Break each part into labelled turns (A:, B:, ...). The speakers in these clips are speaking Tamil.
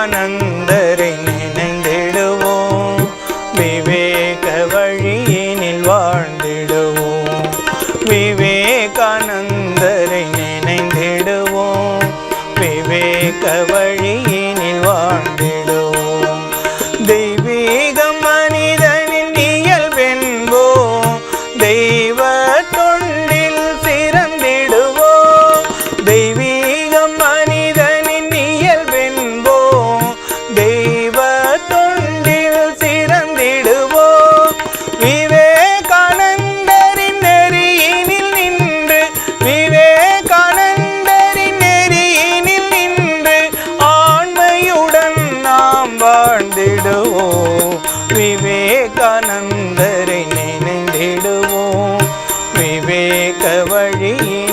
A: விவேகானந்தரை நினைந்திடுவோம். விவேக வழியினில் வாழ்ந்திடுவோம். விவேகானந்தரை நினைந்திடுவோம். விவேக வழியினில் வாழ்ந்திடுவோம். தெய்வீக விவேக வழியே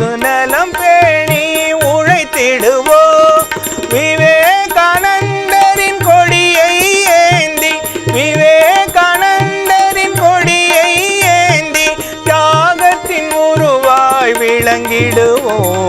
A: பொது நலம் பேணி உழைத்திடுவோம் விவேகானந்தரின் கொடியை ஏந்தி விவேகானந்தரின் கொடியை ஏந்தி தியாகத்தின் உருவாய் விளங்கிடுவோம்.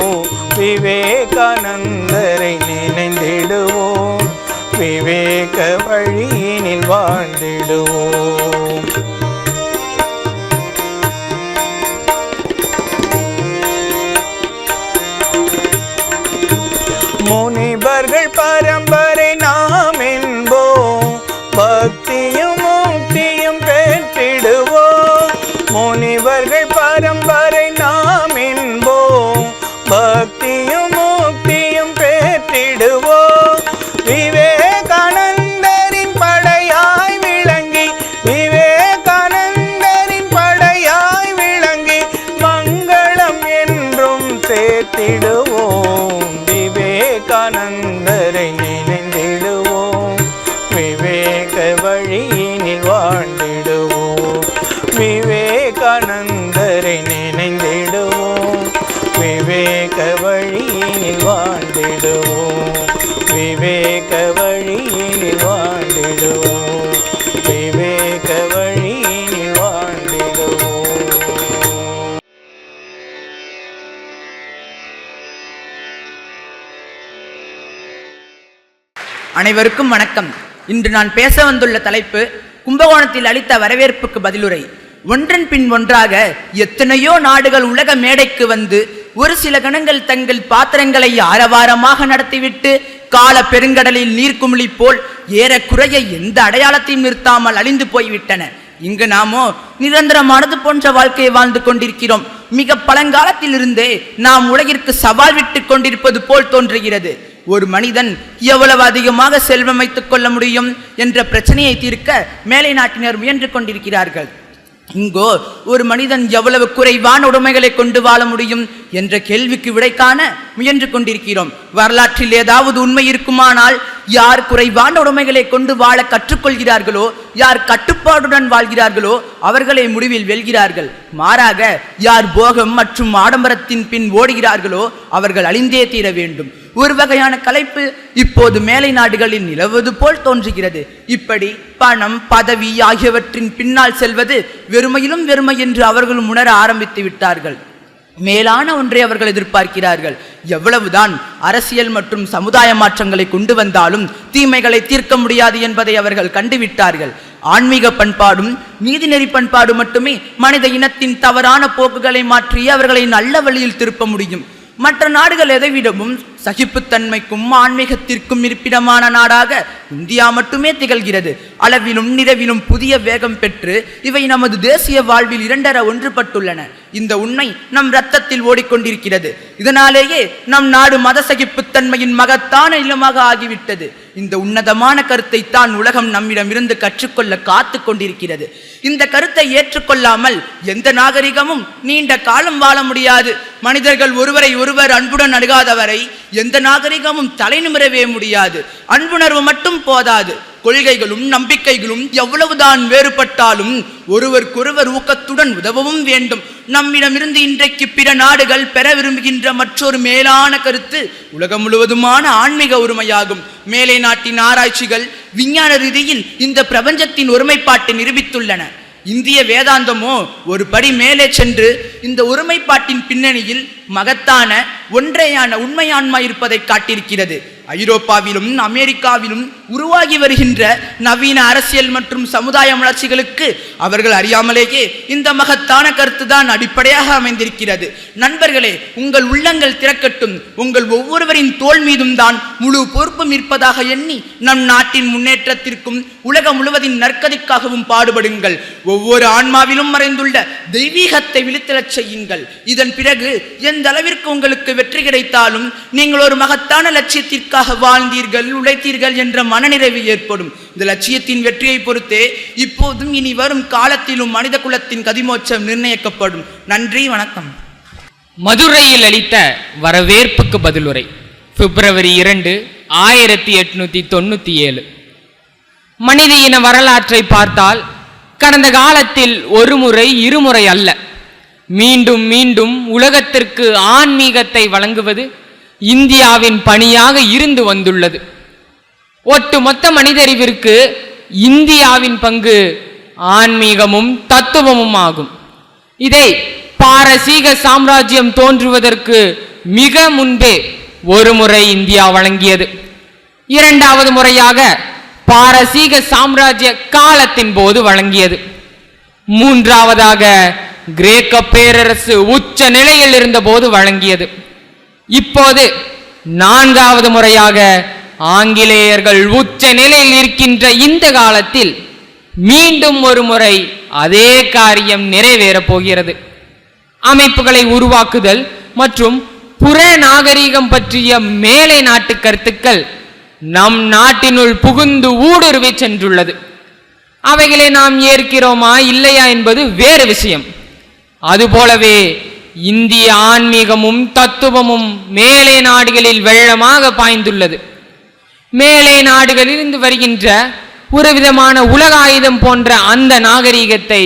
A: கர்த்தரை நினைந்திடுவோம். விவேக வழியில் வாழ்ந்திடுவோம். விவேக வழியில் வாழ்ந்திடுவோம். விவேக வழியில் வாழ்ந்திடுவோம்.
B: அனைவருக்கும் வணக்கம். இன்று நான் பேச வந்துள்ள தலைப்பு கும்பகோணத்தில் அளித்த வரவேற்புக்கு பதிலுரை. ஒன்றன் பின் ஒன்றாக எத்தனையோ நாடுகள் உலக மேடைக்கு வந்து ஒரு சில கணங்கள் தங்கள் பாத்திரங்களை ஆரவாரமாக நடத்திவிட்டு கால பெருங்கடலில் நீர்க்குமிழி போல் ஏறக்குறைய எந்த அடையாளத்தையும் நிறுத்தாமல் அழிந்து போய்விட்டன. இங்கு நாமோ நிரந்தரமானது போன்ற வாழ்க்கையை வாழ்ந்து கொண்டிருக்கிறோம். மிக பழங்காலத்திலிருந்தே நாம் உலகிற்கு சவால் விட்டு கொண்டிருப்பது போல் தோன்றுகிறது. ஒரு மனிதன் எவ்வளவு அதிகமாக செல்வமைத்துக் கொள்ள முடியும் என்ற பிரச்சனையை தீர்க்க மேலை நாட்டினர் முயன்று கொண்டிருக்கிறார்கள். இங்கோ ஒரு மனிதன் எவ்வளவு குறைவான உடைமைகளை கொண்டு வாழ முடியும் என்ற கேள்விக்கு விடை காண முயன்று கொண்டிருக்கிறோம். வரலாற்றில் ஏதாவது உண்மை இருக்குமானால் யார் குறைவான உடைமைகளை கொண்டு வாழ கற்றுக்கொள்கிறார்களோ யார் கட்டுப்பாடுடன் வாழ்கிறார்களோ அவர்களை முடிவில் வெல்கிறார்கள். மாறாக யார் போகம் மற்றும் ஆடம்பரத்தின் பின் ஓடுகிறார்களோ அவர்கள் அழிந்தே தீர வேண்டும். ஒரு வகையான கலைப்பு இப்போது மேலை நாடுகளில் நிலவுவது போல் தோன்றுகிறது. இப்படி பணம் பதவி ஆகியவற்றின் பின்னால் செல்வது வெறுமையிலும் வெறுமை என்று அவர்களும் உணர ஆரம்பித்து விட்டார்கள். மேலான ஒன்றை அவர்கள் எதிர்பார்க்கிறார்கள். எவ்வளவுதான் அரசியல் மற்றும் சமுதாய மாற்றங்களை கொண்டு வந்தாலும் தீமைகளை தீர்க்க முடியாது என்பதை அவர்கள் கண்டுவிட்டார்கள். ஆன்மீக பண்பாடும் நீதிநெறி பண்பாடு மட்டுமே மனித இனத்தின் தவறான போக்குகளை மாற்றி அவர்களை நல்ல வழியில் திருப்ப முடியும். மற்ற நாடுகள் எதைவிடவும் சகிப்புத்தன்மைக்கும் ஆன்மீகத்திற்கும் இருப்பிடமான நாடாக இந்தியா மட்டுமே திகழ்கிறது. அளவிலும் நிறவிலும் புதிய வேகம் பெற்று இவை நமது தேசிய வாழ்வில் இரண்டர ஒன்றுபட்டுள்ளன. இந்த உண்மை நம் இரத்தத்தில் ஓடிக்கொண்டிருக்கிறது. இதனாலேயே நம் நாடு மத சகிப்புத்தன்மையின் மகத்தான இல்லமாக ஆகிவிட்டது. இந்த உன்னதமான கருத்தை தான் உலகம் நம்மிடமிருந்து கற்றுக்கொள்ள காத்து கொண்டிருக்கிறது. இந்த கருத்தை ஏற்றுக்கொள்ளாமல் எந்த நாகரிகமும் நீண்ட காலம் வாழ முடியாது. மனிதர்கள் ஒருவரை ஒருவர் அன்புடன் அணுகாதவரை எந்த நாகரிகமும் தலை நிமிரவே முடியாது. அன்புணர்வு மட்டும் போதாது. கொள்கைகளும் நம்பிக்கைகளும் எவ்வளவுதான் வேறுபட்டாலும் ஒருவருக்கொருவர் ஊக்கத்துடன் உதவவும் வேண்டும். நம்மிடமிருந்து இன்றைக்கு பிற நாடுகள் பெற விரும்புகின்ற மற்றொரு மேலான கருத்து உலகம் முழுவதுமான ஆன்மீக ஒருமையாகும் மேலை நாட்டின் ஆராய்ச்சிகள் விஞ்ஞான ரீதியில் இந்த பிரபஞ்சத்தின் ஒருமைப்பாட்டை நிரூபித்துள்ளன. இந்திய வேதாந்தமோ ஒரு படி மேலே சென்று இந்த ஒருமைப்பாட்டின் பின்னணியில் மகத்தான ஒன்றையான உண்மையாண்மை இருப்பதை காட்டியிருக்கிறது. ஐரோப்பாவிலும் அமெரிக்காவிலும் உருவாகி வருகின்ற நவீன அரசியல் மற்றும் சமுதாய வளர்ச்சிகளுக்கு அவர்கள் அறியாமலேயே இந்த மகத்தான கருத்து தான் அடிப்படையாக அமைந்திருக்கிறது. நண்பர்களே உங்கள் உள்ளங்கள் திறக்கட்டும். உங்கள் ஒவ்வொருவரின் தோல் மீதும் தான் முழு பொறுப்பும் இருப்பதாக எண்ணி நம் நாட்டின் முன்னேற்றத்திற்கும் உலகம் முழுவதின் நற்கதிக்காகவும் பாடுபடுங்கள். ஒவ்வொரு ஆன்மாவிலும் மறைந்துள்ள தெய்வீகத்தை விழித்தெழச் செய்யுங்கள். இதன் பிறகு எந்த அளவிற்கு உங்களுக்கு வெற்றி கிடைத்தாலும் நீங்கள் ஒரு மகத்தான லட்சியத்திற்காக வாழ்ந்தீர்கள் உழைத்தீர்கள் என்ற மனநிறைவு ஏற்படும். இந்த லட்சியத்தின் வெற்றியை பொறுத்தே இப்போதும் இனி வரும் காலத்திலும் மனித குலத்தின் கதிமோட்சம் நிர்ணயிக்கப்படும். நன்றி வணக்கம்.
C: மதுரையில் அளித்த வரவேற்புக்கு பதிலுரை. பிப்ரவரி இரண்டு ஆயிரத்தி எட்நூத்தி தொண்ணூத்தி ஏழு மனித இன வரலாற்றை பார்த்தால் கடந்த காலத்தில் ஒரு முறை இருமுறை அல்ல. மீண்டும் மீண்டும் உலகத்திற்கு ஆன்மீகத்தை வழங்குவது இந்தியாவின் பணியாக இருந்து வந்துள்ளது. ஒட்டுமொத்த மனிதறிவிற்கு இந்தியாவின் பங்கு ஆன்மீகமும் தத்துவமும் ஆகும். இதை பாரசீக சாம்ராஜ்யம் தோன்றுவதற்கு மிக முன்பே ஒரு முறை இந்தியா வழங்கியது. இரண்டாவது முறையாக பாரசீக சாம்ராஜ்ய காலத்தின் போது வழங்கியது. மூன்றாவதாக கிரேக்க பேரரசு உச்ச நிலையில் இருந்தபோது வழங்கியது. இப்போது நான்காவது முறையாக ஆங்கிலேயர்கள் உச்ச நிலையில் இருக்கின்ற இந்த காலத்தில் மீண்டும் ஒரு முறை அதே காரியம் நிறைவேறப் போகிறது. அமைப்புகளை உருவாக்குதல் மற்றும் புற நாகரீகம் பற்றிய மேலை நாட்டு கருத்துக்கள் நம் நாட்டினுள் புகுந்து ஊடுருவி சென்றுள்ளது. அவைகளை நாம் ஏற்கிறோமா இல்லையா என்பது வேறு விஷயம். அதுபோலவே இந்திய ஆன்மீகமும் தத்துவமும் மேலை நாடுகளில் வெள்ளமாக பாய்ந்துள்ளது. மேலை நாடுகளில் இருந்து வருகின்ற ஒரு விதமான உலக ஆயுதம் போன்ற அந்த நாகரீகத்தை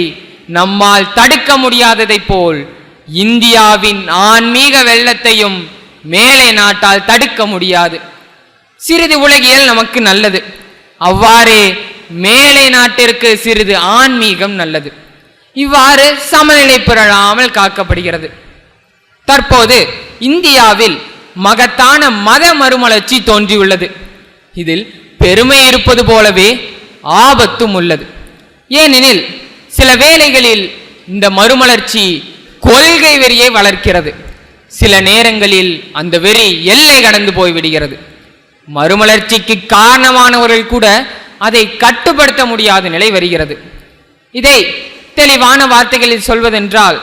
C: நம்மால் தடுக்க முடியாததைப் போல் இந்தியாவின் ஆன்மீக வெள்ளத்தையும் மேலை நாட்டால் தடுக்க முடியாது. சிறிது உலகியல் நமக்கு நல்லது. அவ்வாறே மேலை நாட்டிற்கு சிறிது ஆன்மீகம் நல்லது. இவ்வாறு சமநிலை பெறலாமல் காக்கப்படுகிறது. தற்போது இந்தியாவில் மகத்தான மத மறுமலர்ச்சி தோன்றியுள்ளது. இதில் பெருமை இருப்பது போலவே ஆபத்தும் உள்ளது. ஏனெனில் சில வேளைகளில் இந்த மறுமலர்ச்சி கொள்கை வெறியை வளர்க்கிறது. சில நேரங்களில் அந்த வெறி எல்லை கடந்து போய்விடுகிறது. மறுமலர்ச்சிக்கு காரணமானவர்கள் கூட அதை கட்டுப்படுத்த முடியாத நிலை வருகிறது. இதை தெளிவான வார்த்தைகளில் சொல்வதென்றால்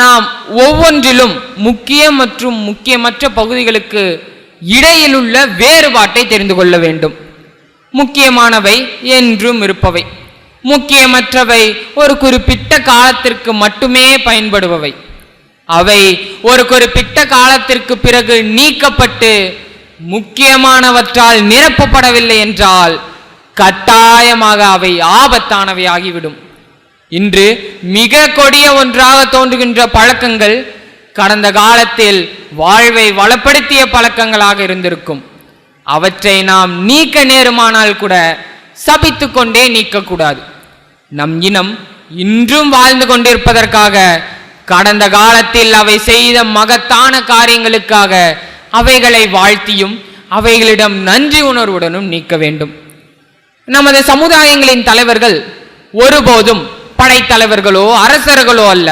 C: நாம் ஒவ்வொன்றிலும் முக்கிய மற்றும் முக்கியமற்ற பகுதிகளுக்கு இடையிலுள்ள வேறுபாட்டை தெரிந்து கொள்ள வேண்டும். முக்கியமானவை என்றும் இருப்பவை. முக்கியமற்றவை ஒரு குறிப்பிட்ட காலத்திற்கு மட்டுமே பயன்படுபவை. அவை ஒரு குறிப்பிட்ட காலத்திற்கு பிறகு நீக்கப்பட்டு முக்கியமானவற்றால் நிரப்பப்படவில்லை என்றால் கட்டாயமாக அவை ஆபத்தானவை ஆகிவிடும் இன்று மிக கொடிய ஒன்றாக தோன்றுகின்ற பழக்கங்கள் கடந்த காலத்தில் வாழ்வை வளப்படுத்திய பழக்கங்களாக இருந்திருக்கும். அவற்றை நாம் நீக்க நேருமானால் கூட சபித்து கொண்டே நீக்கக்கூடாது. நம் இனம் இன்றும் வாழ்ந்து கொண்டிருப்பதற்காக கடந்த காலத்தில் அவை செய்த மகத்தான காரியங்களுக்காக அவைகளை வாழ்த்தியும் அவைகளிடம் நன்றி உணர்வுடனும் நீக்க வேண்டும். நமது சமுதாயங்களின் தலைவர்கள் ஒருபோதும் படைத்தலைவர்களோ அரசர்களோ அல்ல.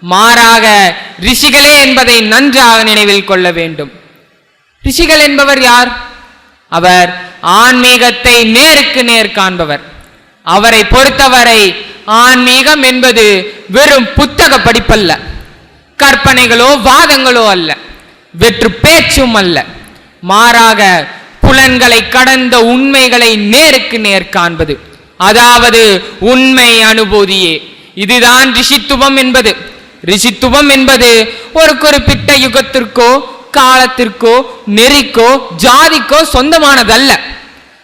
C: மாறாக ரிஷிகளே என்பதை நன்றாக நினைவில் கொள்ள வேண்டும். ரிஷிகள் என்பவர் யார்? அவர் ஆன்மீகத்தை நேருக்கு நேர் காண்பவர். அவரை பொறுத்தவரை ஆன்மீகம் என்பது வெறும் புத்தக படிப்பல்ல. கற்பனைகளோ வாதங்களோ அல்ல. வெற்று பேச்சும் அல்ல. மாறாக புலன்களை கடந்த உண்மைகளை நேருக்கு நேர் காண்பது. அதாவது உண்மை அனுபூதியே. இதுதான் ரிஷித்துவம் என்பது. ரிஷித்துவம் என்பது ஒரு குறிப்பிட்ட யுகத்திற்கோ காலத்திற்கோ நெறிக்கோ ஜாதிக்கோ சொந்தமானதல்ல.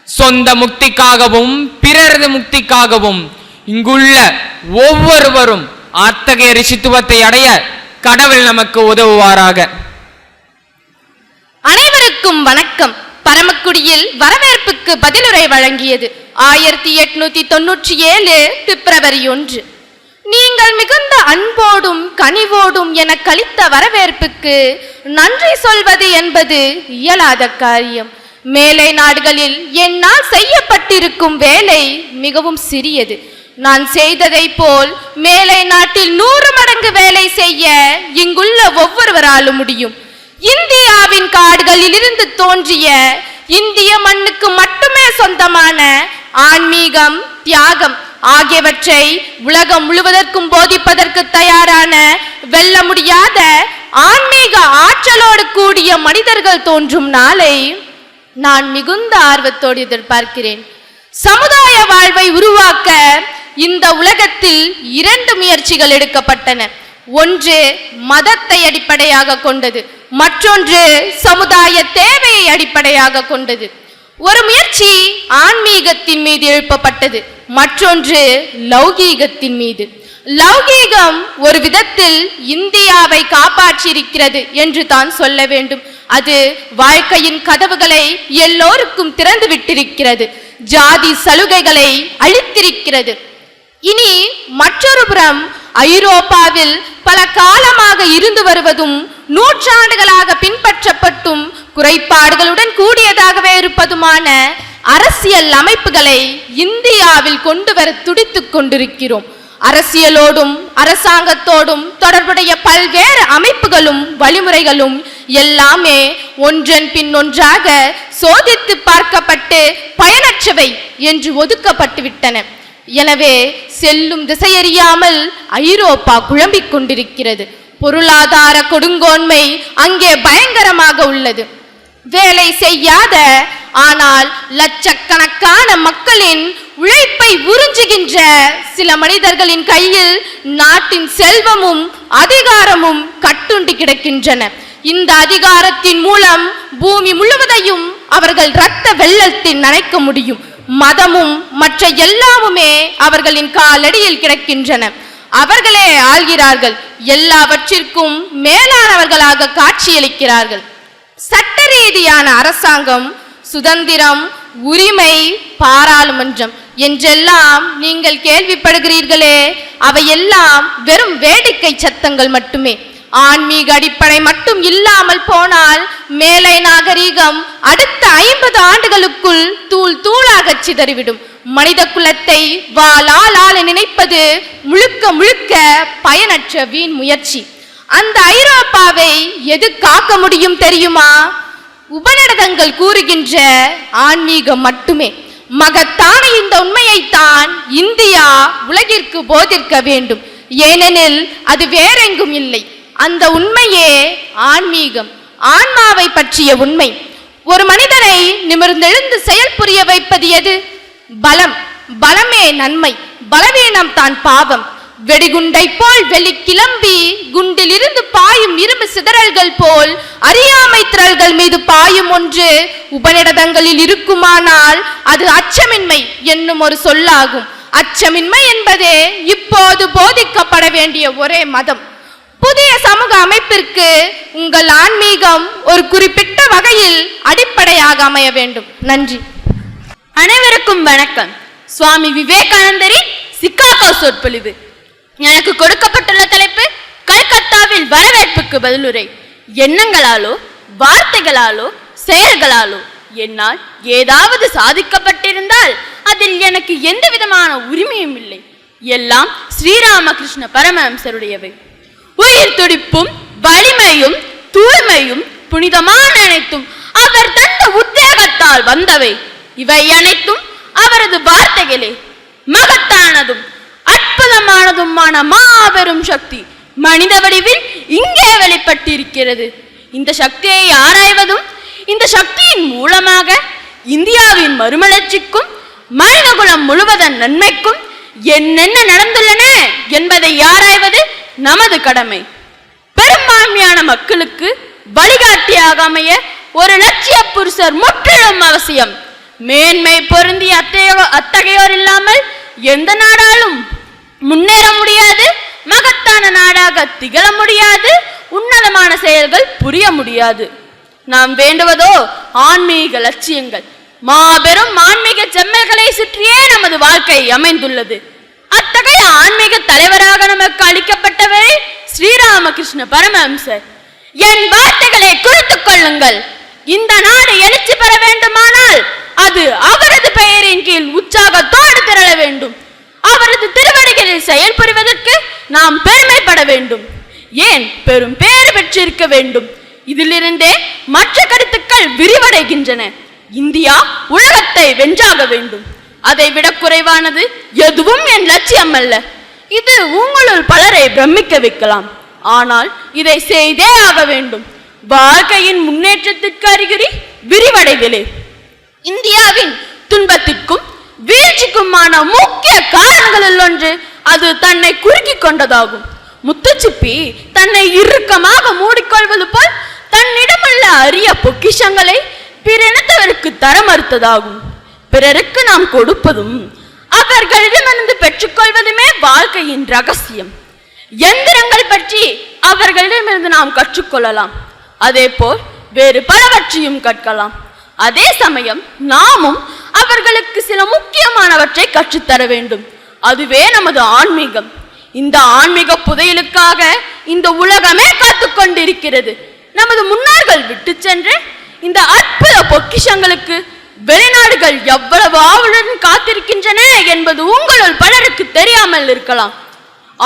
C: சொந்த முக்திக்காகவும் பிறரது முக்திக்காகவும் இங்குள்ள ஒவ்வொருவரும் அத்தகைய ரிஷித்துவத்தை அடைய கடவுள் நமக்கு உதவுவாராக.
D: அனைவருக்கும் வணக்கம். பரமக்குடியில் வரவேற்புக்கு பதிலுரை வழங்கியது ஆயிரத்தி எட்நூத்தி தொன்னூற்றி ஏழு பிப்ரவரி ஒன்று. நீங்கள் மிகுந்த அன்போடும் கனிவோடும் என கழித்த வரவேற்புக்கு நன்றி சொல்வது என்பது இயலாத காரியம். மேலை நாடுகளில் என்னால் செய்யப்பட்டிருக்கும் வேலை மிகவும் சிறியது. நான் செய்ததைப் போல் மேலை நாட்டில் நூறு மடங்கு வேலை செய்ய இங்குள்ள ஒவ்வொருவராலும் முடியும். இந்தியாவின் காடுகளில் இருந்து தோன்றிய இந்திய மண்ணுக்கு மட்டுமே சொந்தமான ஆன்மீகம் தியாகம் ஆகியவற்றை உலகம் முழுவதற்கும் போதிப்பதற்கு தயாரான வெல்ல முடியாத ஆன்மீக ஆற்றலோடு கூடிய மனிதர்கள் தோன்றும் நாளை நான் மிகுந்த ஆர்வத்தோடு எதிர்பார்க்கிறேன். சமுதாய வாழ்வை உருவாக்க இந்த உலகத்தில் இரண்டு முயற்சிகள் எடுக்கப்பட்டன. ஒன்று மதத்தை அடிப்படையாக கொண்டது. மற்றொன்று சமுதாய தேவையை அடிப்படையாக கொண்டது. ஒரு முயற்சி ஆன்மீகத்தின் மீது எழுப்பப்பட்டது. மற்றொன்று லௌகீகத்தின் மீது. லௌகீகம் ஒரு விதத்தில் இந்தியாவை காப்பாற்றியிருக்கிறது என்று தான் சொல்ல வேண்டும். அது வாழ்க்கையின் கதவுகளை எல்லோருக்கும் திறந்து விட்டிருக்கிறது. ஜாதி சலுகைகளை அழித்திருக்கிறது. இனி மற்றொரு புறம் ஐரோப்பாவில் பல காலமாக இருந்து வருவதும் நூற்றாண்டுகளாக பின்பற்றப்பட்டு குறைபாடுகளுடன் கூடியதாகவே இருப்பதுமான அரசியல் அமைப்புகளை இந்தியாவில் கொண்டு வர துடித்துக் கொண்டிருக்கிறோம். அரசியலோடும் அரசாங்கத்தோடும் தொடர்புடைய பல்வேறு அமைப்புகளும் வழிமுறைகளும் எல்லாமே ஒன்றன் பின் ஒன்றாக சோதித்து பார்க்கப்பட்டு பயனற்றவை என்று ஒதுக்கப்பட்டு விட்டன எனவே செல்லும் திசையறியாமல் ஐரோப்பா குழம்பிக் கொண்டிருக்கிறது. பொருளாதார கொடுங்கோன்மை அங்கே பயங்கரமாக உள்ளது. வேலை செய்யாத ஆனால் லட்சக்கணக்கான மக்களின் உழைப்பை உறிஞ்சுகின்ற சில மனிதர்களின் கையில் நாட்டின் செல்வமும் அதிகாரமும் கட்டுண்டு கிடக்கின்றன. இந்த அதிகாரத்தின் மூலம் பூமி முழுவதையும் அவர்கள் இரத்த வெள்ளத்தில் நனைக்க முடியும். மதமும் மற்ற எல்லாமுமே அவர்களின் காலடியில் கிடக்கின்றன. அவர்களே ஆள்கிறார்கள். எல்லாவற்றிற்கும் மேலானவர்களாக காட்சியளிக்கிறார்கள். சட்ட ரீதியான அரசாங்கம் சுதந்திரம் உரிமை பாராளுமன்றம். என்றெல்லாம் நீங்கள் கேள்விப்படுகிறீர்களே அவையெல்லாம் வெறும் வேடிக்கை சத்தங்கள் மட்டுமே. ஆன்மீக அடிப்படை மட்டும் இல்லாமல் போனால் மேலை நாகரீகம் அடுத்த ஐம்பது ஆண்டுகளுக்குள் தூள் தூளாக சிதறிவிடும். மனித குலத்தை வாளால் நினைப்பது முழுக்க முழுக்க பயனற்ற வீண் முயற்சி. அந்த ஐரோப்பாவை எது காக்க முடியும் தெரியுமா? உபநிடதங்கள் கூறுகின்ற ஆன்மீகம் மட்டுமே. மகத்தான இந்த உண்மையைத்தான் இந்தியா உலகிற்கு போதிக்க வேண்டும். ஏனெனில் அது வேறெங்கும் இல்லை. அந்த உண்மையே ஆன்மீகம். ஆன்மாவை பற்றிய உண்மை. ஒரு மனிதனை நிமிர்ந்தெழுந்து செயல் புரிய வைப்பது எது? பலம். பலமே நன்மை. பலவீனம் தான் பாவம். வெடிகுண்டை போல் வெளி கிளம்பி குண்டிலிருந்து பாயும் இரும்பு சிதறல்கள் போல் அறியாமை திரள்கள் மீது பாயும் ஒன்று உபநிடதங்களில் இருக்குமானால் அது அச்சமின்மை என்னும் ஒரு சொல்லாகும். அச்சமின்மை என்பதே இப்போது போதிக்கப்பட வேண்டிய ஒரே மதம். புதிய சமூக அமைப்பிற்கு உங்கள் ஆன்மீகம் ஒரு குறிப்பிட்ட வகையில் அடிப்படையாக அமைய வேண்டும். நன்றி.
E: அனைவருக்கும் வணக்கம். சுவாமி விவேகானந்தரின் சிக்காகோ சொற்பொழிவு. எனக்கு கொடுக்கப்பட்டுள்ள தலைப்பு கல்கத்தாவில் வரவேற்புக்கு பதிலுரை. எண்ணங்களாலோ வார்த்தைகளாலோ செயல்களாலோ என்னால் ஏதாவது சாதிக்கப்பட்டிருந்தால் அதில் எனக்கு எந்த விதமான உரிமையும் இல்லை. எல்லாம் ஸ்ரீராமகிருஷ்ண பரமஹம்சருடையவை. உயிர் துடிப்பும் வலிமையும் தூய்மையும் புனிதமான அனைத்தும் அவர் தந்த உத்வேகத்தால் வந்தவை. இவை அனைத்தும் அவரது வார்த்தைகளே. மகத்தானதும் அற்புதமானதுமான மாபெரும் சக்தி மனித வடிவில் இங்கே வெளிப்பட்டிருக்கிறது. இந்த சக்தியை ஆராய்வதும் இந்த சக்தியின் மூலமாக இந்தியாவின் மறுமலர்ச்சிக்கும் மனிதகுலம் முழுவதன் நன்மைக்கும் என்னென்ன நடந்துள்ளன என்பதை ஆராய்வது நமது கடமை. பெரும்பான்மையான மக்களுக்கு வழிகாட்டியாக அமைய ஒரு லட்சிய புருஷர் முற்றிலும் அவசியம். மேன்மை பொருந்திய அத்தகைய அத்தகையோர் இல்லாமல் எந்த நாடாலும் முன்னேற முடியாது மகத்தான நாடாக திகழ முடியாது உன்னதமான செயல்கள் புரிய முடியாது. நாம் வேண்டுவதோ ஆன்மீக லட்சியங்கள். மாபெரும் ஆன்மீக செம்மல்களை சுற்றியே நமது வாழ்க்கை அமைந்துள்ளது. அத்தகைய ஆன்மீக தலைவராக நமக்கு அளிக்கப்பட்டவரே ஸ்ரீராமகிருஷ்ண பரமஹம்சர். என் வார்த்தைகளை குறித்துக் கொள்ளுங்கள். இந்த நாடு எழுச்சி பெற வேண்டுமானால் அது அவரது பெயரின் கீழ் உற்சாகத்தோடு திரள வேண்டும். அவரது திருவடிகளில் செயல்புரிவதற்கு நாம் பெருமைப்பட வேண்டும். ஏன்? பெரும் பேறு பெற்றிருக்க வேண்டும். இதிலிருந்தே மற்ற கருத்துக்கள் விரிவடைகின்றன. இந்தியா உலகத்தை வென்றாக வேண்டும். அதை விட குறைவானது எதுவும் என் லட்சியம் அல்ல. இது உங்களுள் பலரை பிரமிக்க வைக்கலாம். ஆனால் இதை செய்தே ஆக வேண்டும். வாழ்க்கையின் முன்னேற்றத்திற்கு அறிகுறி விரிவடைதலே. இந்தியாவின் துன்பத்திற்கும் வீழ்ச்சிக்குமான முக்கிய காரணங்களில் ஒன்று அது தன்னை குறுக்கி கொண்டதாகும். முத்துச்சிப்பி தன்னை இறுக்கமாக மூடிக்கொள்வது போல் தன்னிடமுள்ள அரிய பொக்கிஷங்களை பிறனத்தவருக்கு தர மறுத்ததாகும். பிறருக்கு நாம் கொடுப்பதும் அவர்களிடமிருந்து பெற்றுக்கொள்வதுமே வாழ்க்கையின் ரகசியம். எந்திரங்கள் பற்றி அவர்களிடமிருந்து நாம் கற்றுக்கொள்ளலாம். அதே போல் வேறு பலவற்றையும் கற்கலாம். அதே சமயம் நாமும் அவர்களுக்கு சில முக்கியமானவற்றை கற்றுத்தர வேண்டும். அதுவே நமது ஆன்மீகம். இந்த ஆன்மீக புதையலுக்காக இந்த உலகமே காத்து கொண்டிருக்கிறது நமது முன்னோர்கள் விட்டு சென்று இந்த அற்புத பொக்கிஷங்களுக்கு வெளிநாடுகள் எவ்வளவு ஆவலுடன் காத்திருக்கின்றன என்பது உங்களுள் பலருக்கு தெரியாமல் இருக்கலாம்.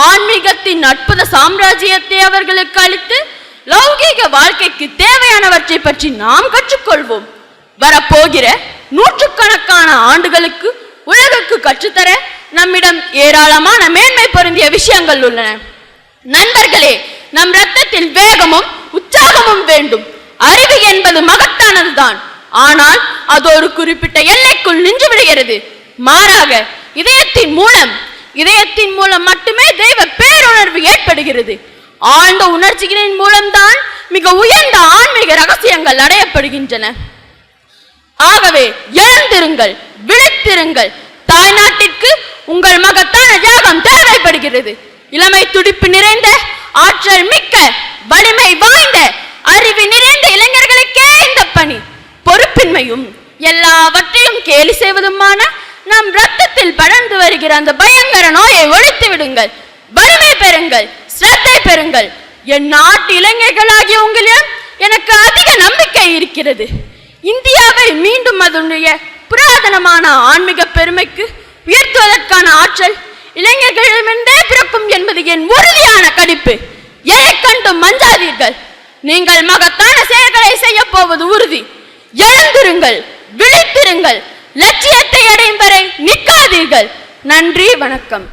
E: ஆன்மீகத்தின் அற்புத சாம்ராஜ்யத்தை அவர்களுக்கு அளித்து லௌகீக வாழ்க்கைக்கு தேவையானவற்றை பற்றி நாம் கற்றுக்கொள்வோம். வரப்போகிற நூற்றுக்கணக்கான ஆண்டுகளுக்கு உலகுக்கு கற்றுத்தர நம்மிடம் ஏராளமான மேன்மை பொருந்திய விஷயங்கள் உள்ளன. நண்பர்களே நம் ரத்தத்தில் வேகமும் உற்சாகமும் வேண்டும். அறிவு என்பது மகத்தானதுதான். ஆனால் அது ஒரு குறிப்பிட்ட எல்லைக்குள் நின்று விடுகிறது. மாறாக இதயத்தின் மூலம் இதயத்தின் மூலம் மட்டுமே தெய்வ பேருணர்வு ஏற்படுகிறது. ஆழ்ந்த உணர்ச்சிகளின் மூலம்தான் மிக உயர்ந்த ஆன்மீக ரகசியங்கள் அடையப்படுகின்றன. ஆகவே எழுந்திருங்கள் விழித்திருங்கள். தாய்நாட்டிற்கு உங்கள் மகத்தான தியாகம் தேவைப்படுகிறது. இளமை துடிப்பு நிறைந்த ஆற்றல் மிக்க வலிமை வாய்ந்த அறிவு நிறைந்த இளைஞர்களுக்கே இந்த பணி. பொறுப்பின்மையும் எல்லாவற்றையும் கேலி செய்வதுமான நம் ரத்தத்தில் படர்ந்து வருகிற அந்த பயங்கர நோயை ஒழித்து விடுங்கள். வலிமை பெறுங்கள் சிரத்தை பெறுங்கள். என் நாட்டு இளைஞர்களாகிய உங்களிடம் எனக்கு அதிக நம்பிக்கை இருக்கிறது. இந்தியாவை மீண்டும் அதனுடைய புராதனமான ஆன்மீக பெருமைக்கு உயர்த்துவதற்கான ஆற்றல் இளைஞர்களிடமிருந்தே பிறக்கும் என்பது என் உறுதியான கணிப்பு. எதை கண்டு மஞ்சாதீர்கள். நீங்கள் மகத்தான செயல்களை செய்ய போவது உறுதி. எழுந்திருங்கள் விழித்திருங்கள். லட்சியத்தை அடையும் வரை நிற்காதீர்கள். நன்றி வணக்கம்.